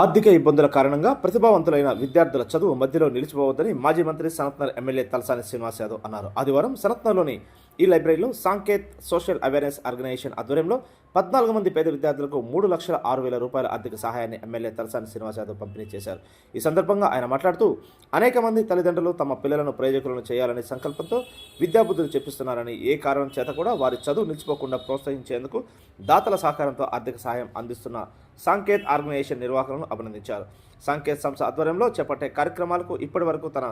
ఆర్థిక ఇబ్బందుల కారణంగా ప్రతిభావంతులైన విద్యార్థుల చదువు మధ్యలో నిలిచిపోవద్దని మాజీ మంత్రి సనత్నర్ ఎమ్మెల్యే తలసాని శ్రీనివాస్ యాదవ్ అన్నారు. ఆదివారం సనత్నర్లోని ఈ లైబ్రరీలో సాంకేత్ సోషల్ అవేర్నెస్ ఆర్గనైజేషన్ ఆధ్వర్యంలో పద్నాలుగు మంది పేద విద్యార్థులకు మూడు లక్షల ఆరు వేల రూపాయల ఆర్థిక సహాయాన్ని ఎమ్మెల్యే తలసాని శ్రీనివాస్ యాదవ్ పంపిణీ చేశారు. ఈ సందర్భంగా ఆయన మాట్లాడుతూ అనేక మంది తల్లిదండ్రులు తమ పిల్లలను ప్రయోజకులను చేయాలనే సంకల్పంతో విద్యాబుద్ధులు చెప్పిస్తున్నారని ఏ కారణం చేత కూడా వారి చదువు నిలిచిపోకుండా ప్రోత్సహించేందుకు దాతల సహకారంతో ఆర్థిక సహాయం అందిస్తున్న సంకేత్ ఆర్గనైజేషన్ నిర్వాహకులను అభినందించారు. సంకేత్ సంస్థ ఆధ్వర్యంలో చేపట్టే కార్యక్రమాలకు ఇప్పటి వరకు తన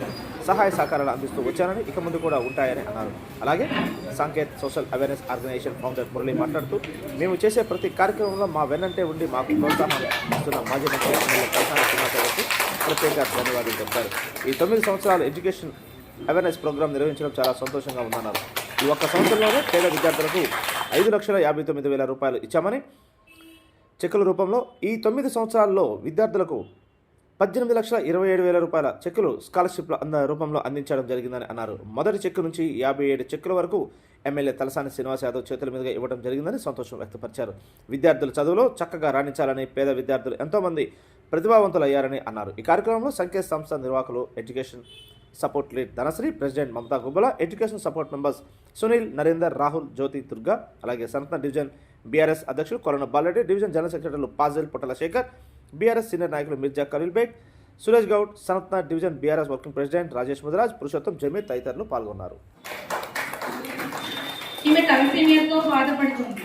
సహాయ సహకారాలు అందిస్తూ వచ్చానని ఇక ముందు కూడా ఉంటాయని అన్నారు. అలాగే Sanket social awareness organisation founder Murali మాట్లాడుతూ మేము చేసే ప్రతి కార్యక్రమంలో మా వెన్నంటే ఉండి మాకు ప్రోత్సాహం ఇస్తున్న మాజీ మంత్రి ప్రత్యేక ధన్యవాదాలు చెప్పారు ఈ తొమ్మిది సంవత్సరాల ఎడ్యుకేషన్ అవేర్నెస్ ప్రోగ్రాం నిర్వహించడం చాలా సంతోషంగా ఉందన్నారు. ఈ ఒక్క సంవత్సరంలోనే పేద విద్యార్థులకు ఐదు లక్షల యాభై తొమ్మిది వేల రూపాయలు ఇచ్చామని చెక్కుల రూపంలో ఈ తొమ్మిది సంవత్సరాల్లో విద్యార్థులకు పద్దెనిమిది లక్షల ఇరవై ఏడు వేల రూపాయల చెక్కులు స్కాలర్షిప్ల అంద రూపంలో అందించడం జరిగిందని అన్నారు. మొదటి చెక్కు నుంచి యాభై ఏడు చెక్కుల వరకు ఎమ్మెల్యే తలసాని శ్రీనివాస్ యాదవ్ చేతుల మీదుగా ఇవ్వడం జరిగిందని సంతోషం వ్యక్తపరిచారు. విద్యార్థుల చదువులో చక్కగా రాణించాలని పేద విద్యార్థులు ఎంతోమంది ప్రతిభావంతులయ్యారని అన్నారు. ఈ కార్యక్రమంలో సంకేత సంస్థ నిర్వాహకులు education support lead Dhanashree president Mamata Gubbala education support members Sunil Narender Rahul Jyothi Durga అలాగే సనత్న డివిజన్ బీఆర్ఎస్ అధ్యక్షులు కొలన బాలరెడ్డి డివిజన్ జనరల్ సెక్రటరీలు పాజల్ పుట్టల శేఖర్ బీఆర్ఎస్ సీనియర్ నాయకులు Mirza Khalil Baig Suresh Goud Sanathnagar division BRS working president Rajesh Mudiraj Purushottam Zameer తదితరులు పాల్గొన్నారు. ఈమె తలసేమియాతో బాధపడుతుంది.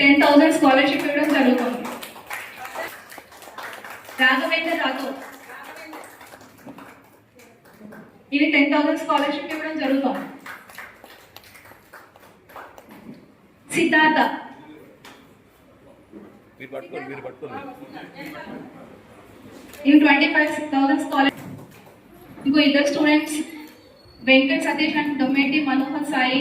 Ten thousand scholarship ఇవ్వడం జరుగుతుంది. రాఘవేంద్ర రాఘవ్ ఇది టెన్ థౌసండ్ స్కాలర్షిప్ ఇవ్వడం జరుగుతుంది. Siddhartha. In twenty five thousand scholar ఇంకో ఇద్దరు students Venkat Satish and Dommeti Manohar Sai.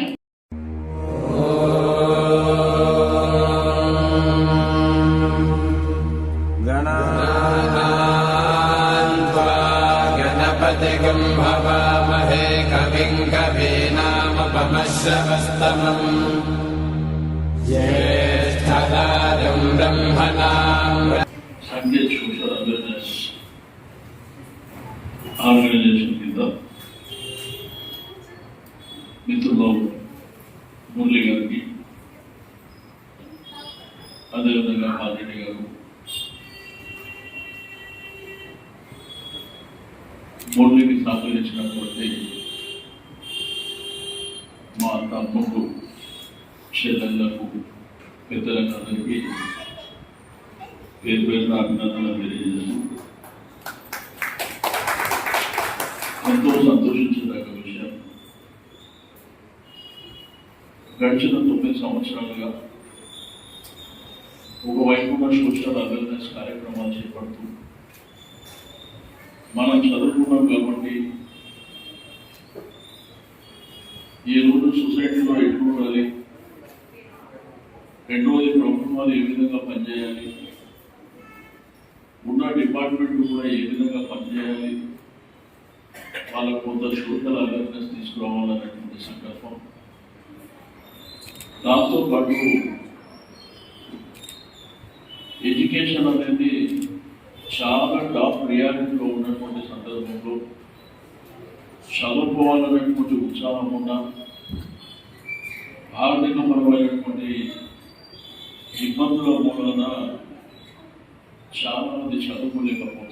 Ganapati कवीनामपमश्रवस्तमम् ज्येष्ठदारं ब्रह्मणाम् Sanket social awareness organization కింద మిత్రులు మురళి గారికి అదేవిధంగా మారెడ్డి గారు మురళికి సహకరించినటువంటి మా తమ్ముడు చెల్లెళ్ళకు పెద్దలకు అందరికీ పేరు పేరున అభినందనలు తెలియజేస్తూ ఎంతో సంతోషించదగ్గ విషయం గడిచిన తొమ్మిది సంవత్సరాలుగా ఒకవైపున సోషల్ అవేర్నెస్ కార్యక్రమాలు చేపడుతూ మనం చదువుకున్నాం కాబట్టి ఈ రోజు సొసైటీలో ఎటు ఉండాలి? రెండవది ప్రభుత్వాలు ఏ విధంగా పనిచేయాలి? ఉన్న డిపార్ట్మెంట్ కూడా ఏ విధంగా పనిచేయాలి? వాళ్ళకు కొంత సోషల్ అవేర్నెస్ తీసుకురావాలనేటువంటి సంకల్పం. దాంతోపాటు ఎడ్యుకేషన్ అనేది చాలా టాప్ ప్రియారిటీలో ఉన్నటువంటి సందర్భంలో చదువుకోవాలనేటువంటి ఉత్సాహం ఉన్న ఆర్థికపరమైనటువంటి ఇబ్బందుల మూలన చాలామంది చదువుకోలేకపోతున్నారు.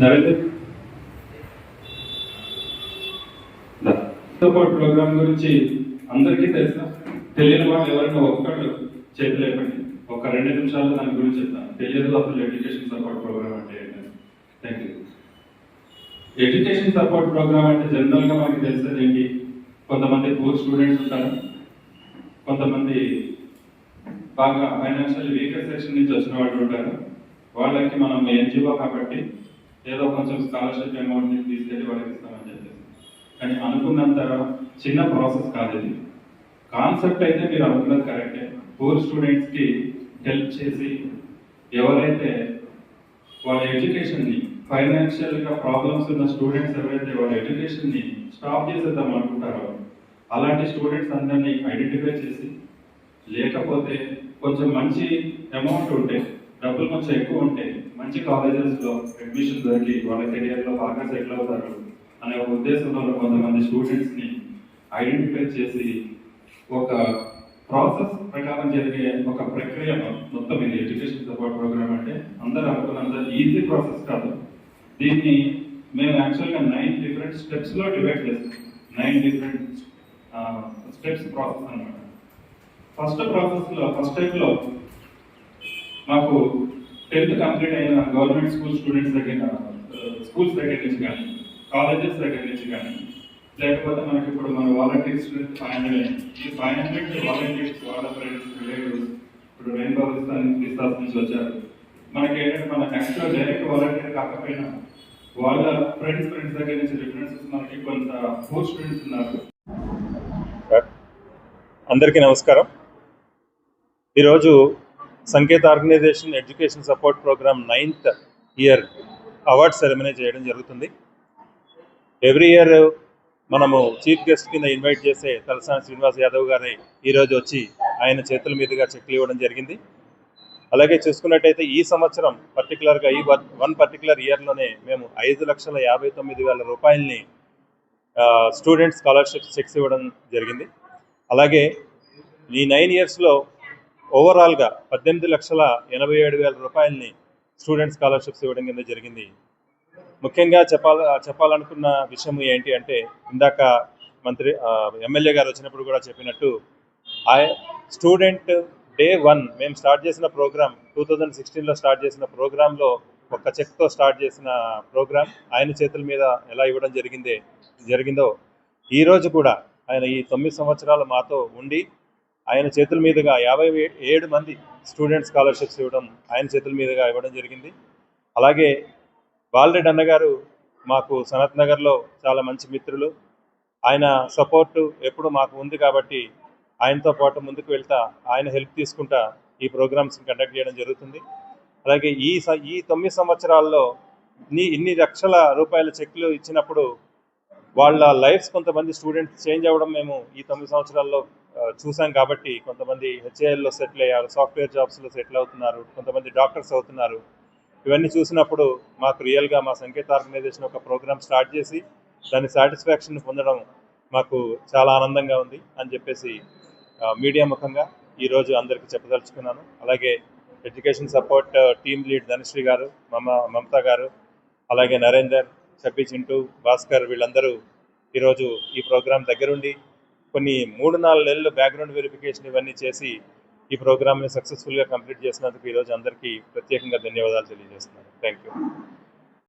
నరేంద్ర. సపోర్ట్ ప్రోగ్రామ్ గురించి అందరికీ తెలుసా? తెలియని వాళ్ళు ఎవరైనా ఒక్కళ్ళు చేతులు లేపండి. ఒక రెండు నిమిషాలు దాని గురించి చెప్తాను. తెలియదు అసలు ఎడ్యుకేషన్ సపోర్ట్ ప్రోగ్రామ్ అంటే thank you education support programme అంటే జనరల్గా మనకి తెలిసేది ఏంటి? కొంతమంది పూర్ స్టూడెంట్స్ ఉంటారు. కొంతమంది బాగా ఫైనాన్షియల్ వీకర్ సెక్షన్ నుంచి వచ్చిన వాళ్ళు ఉంటారు. వాళ్ళకి మనం ఎన్జిఓ కాబట్టి ఏదో కొంచెం స్కాలర్షిప్ అమౌంట్ని తీసుకెళ్ళి వాళ్ళకి ఇస్తామని చెప్పేసి. కానీ అనుకున్నంత చిన్న ప్రాసెస్ కాదు ఇది. కాన్సెప్ట్ అయితే మీరు అనుకున్నది కరెక్టే పూర్ స్టూడెంట్స్కి హెల్ప్ చేసి ఎవరైతే వాళ్ళ ఎడ్యుకేషన్ని ఫైనాన్షియల్గా ప్రాబ్లమ్స్ ఉన్న స్టూడెంట్స్ ఎవరైతే వాళ్ళ ఎడ్యుకేషన్ని స్టాప్ చేసేద్దాం అనుకుంటారో అలాంటి స్టూడెంట్స్ అందరినీ ఐడెంటిఫై చేసి లేకపోతే కొంచెం మంచి అమౌంట్ ఉంటే డబ్బులు కొంచెం ఎక్కువ ఉంటే మంచి కాలేజెస్లో అడ్మిషన్ దొరికి వాళ్ళ కెరియర్లో బాగా సెటిల్ అవుతారు అనే ఒక ఉద్దేశంలో కొంతమంది స్టూడెంట్స్ని ఐడెంటిఫై చేసి ఒక ప్రాసెస్ ప్రకారం జరిగే ఒక ప్రక్రియ మొత్తం ఇది ఎడ్యుకేషన్ సపోర్ట్ ప్రోగ్రామ్ అంటే అందరూ అనుకున్నంత ఈజీ ప్రాసెస్ కాదు. దీన్ని మేము యాక్చువల్గా నైన్ డిఫరెంట్ స్టెప్స్లో డివైడ్ చేస్తాం నైన్ డిఫరెంట్ స్టెప్స్ ప్రాసెస్ అన్నమాట. ఫస్ట్ ప్రాసెస్లో ఫస్ట్ స్టెప్లో మాకు టెన్త్ కంప్లీట్ అయిన గవర్నమెంట్ స్కూల్ స్టూడెంట్స్ దగ్గర uh, స్కూల్స్ దగ్గర నుంచి కానీ కాలేజెస్ దగ్గర నుంచి కానీ లేకపోతే మనకి ఇప్పుడు మన వాలంటీర్స్ ఫైవ్ హండ్రెడ్ ఈ ఫైవ్ హండ్రెడ్ వాలంటీర్స్ వాళ్ళ ఫ్రెండ్స్ రిలేటివ్స్ ఇప్పుడు రెయిన్బో విస్తాస్ నుంచి వచ్చారు. మనకి ఏంటంటే మన నెక్స్ట్ డైరెక్ట్ వాలంటీర్ కాకపోయినా వాళ్ళ ఫ్రెండ్స్ ఫ్రెండ్స్ దగ్గర నుంచి రిఫరెన్సెస్ మనకి కొంత ఫోర్ స్టూడెంట్స్ ఉన్నారు. అందరికీ నమస్కారం. ఈరోజు Sanketa organisation education support programme ninth year award ceremony చేయడం జరుగుతుంది. ఎవ్రీ ఇయర్ మనము చీఫ్ గెస్ట్ కింద ఇన్వైట్ చేసే తలసాని శ్రీనివాస్ యాదవ్ గారి ఈరోజు వచ్చి ఆయన చేతుల మీదుగా చెక్లు ఇవ్వడం జరిగింది. అలాగే చూసుకున్నట్టయితే ఈ సంవత్సరం పర్టికులర్గా ఈ వన్ పర్టికులర్ ఇయర్లోనే మేము ఐదు లక్షల యాభై తొమ్మిది వేల రూపాయలని స్టూడెంట్ స్కాలర్షిప్ చెక్స్ ఇవ్వడం జరిగింది. అలాగే ఈ నైన్ ఇయర్స్లో ఓవరాల్గా పద్దెనిమిది లక్షల ఎనభై ఏడు వేల రూపాయలని స్టూడెంట్ స్కాలర్షిప్స్ ఇవ్వడం కింద జరిగింది. ముఖ్యంగా చెప్పాల చెప్పాలనుకున్న విషయం ఏంటి అంటే ఇందాక మంత్రి ఎమ్మెల్యే గారు వచ్చినప్పుడు కూడా చెప్పినట్టు ఆ స్టూడెంట్ డే వన్ మేము స్టార్ట్ చేసిన ప్రోగ్రామ్ టూ థౌజండ్ సిక్స్టీన్లో స్టార్ట్ చేసిన ప్రోగ్రాంలో ఒక చెక్తో స్టార్ట్ చేసిన ప్రోగ్రామ్ ఆయన చేతుల మీద ఎలా ఇవ్వడం జరిగిందే జరిగిందో ఈరోజు కూడా ఆయన ఈ తొమ్మిది సంవత్సరాలు మాతో ఉండి ఆయన చేతుల మీదుగా యాభై ఏడు మంది స్టూడెంట్ స్కాలర్షిప్స్ ఇవ్వడం ఆయన చేతుల మీదుగా ఇవ్వడం జరిగింది. అలాగే బాలరెడ్డి అన్నగారు మాకు సనత్ నగర్లో చాలా మంచి మిత్రులు. ఆయన సపోర్టు ఎప్పుడు మాకు ఉంది కాబట్టి ఆయనతో పాటు ముందుకు వెళ్తా ఆయన హెల్ప్ తీసుకుంటా ఈ ప్రోగ్రామ్స్ కండక్ట్ చేయడం జరుగుతుంది. అలాగే ఈ ఈ తొమ్మిది సంవత్సరాల్లో ఇన్ని ఇన్ని లక్షల రూపాయల చెక్లు ఇచ్చినప్పుడు వాళ్ళ లైఫ్స్ కొంతమంది స్టూడెంట్స్ చేంజ్ అవ్వడం మేము ఈ తొమ్మిది సంవత్సరాల్లో చూసాం కాబట్టి కొంతమంది హెచ్ఏఎల్లో సెటిల్ అయ్యారు సాఫ్ట్వేర్ జాబ్స్లో సెటిల్ అవుతున్నారు కొంతమంది డాక్టర్స్ అవుతున్నారు. ఇవన్నీ చూసినప్పుడు మాకు రియల్గా మా సంకేత ఆర్గనైజేషన్ ఒక ప్రోగ్రామ్ స్టార్ట్ చేసి దాని సాటిస్ఫాక్షన్ పొందడం మాకు చాలా ఆనందంగా ఉంది అని చెప్పేసి మీడియా ముఖంగా ఈరోజు అందరికీ చెప్పదలుచుకున్నాను. అలాగే education support team lead Dhanashree garu మమ మమతా గారు అలాగే నరేందర్ సబ్బి చింటూ భాస్కర్ వీళ్ళందరూ ఈరోజు ఈ ప్రోగ్రాం దగ్గరుండి కొన్ని మూడు నాలుగు నెలలు బ్యాక్గ్రౌండ్ వెరిఫికేషన్ ఇవన్నీ చేసి ఈ ప్రోగ్రామ్ని సక్సెస్ఫుల్గా కంప్లీట్ చేసినందుకు ఈరోజు అందరికీ ప్రత్యేకంగా ధన్యవాదాలు తెలియజేస్తున్నాను. Thank you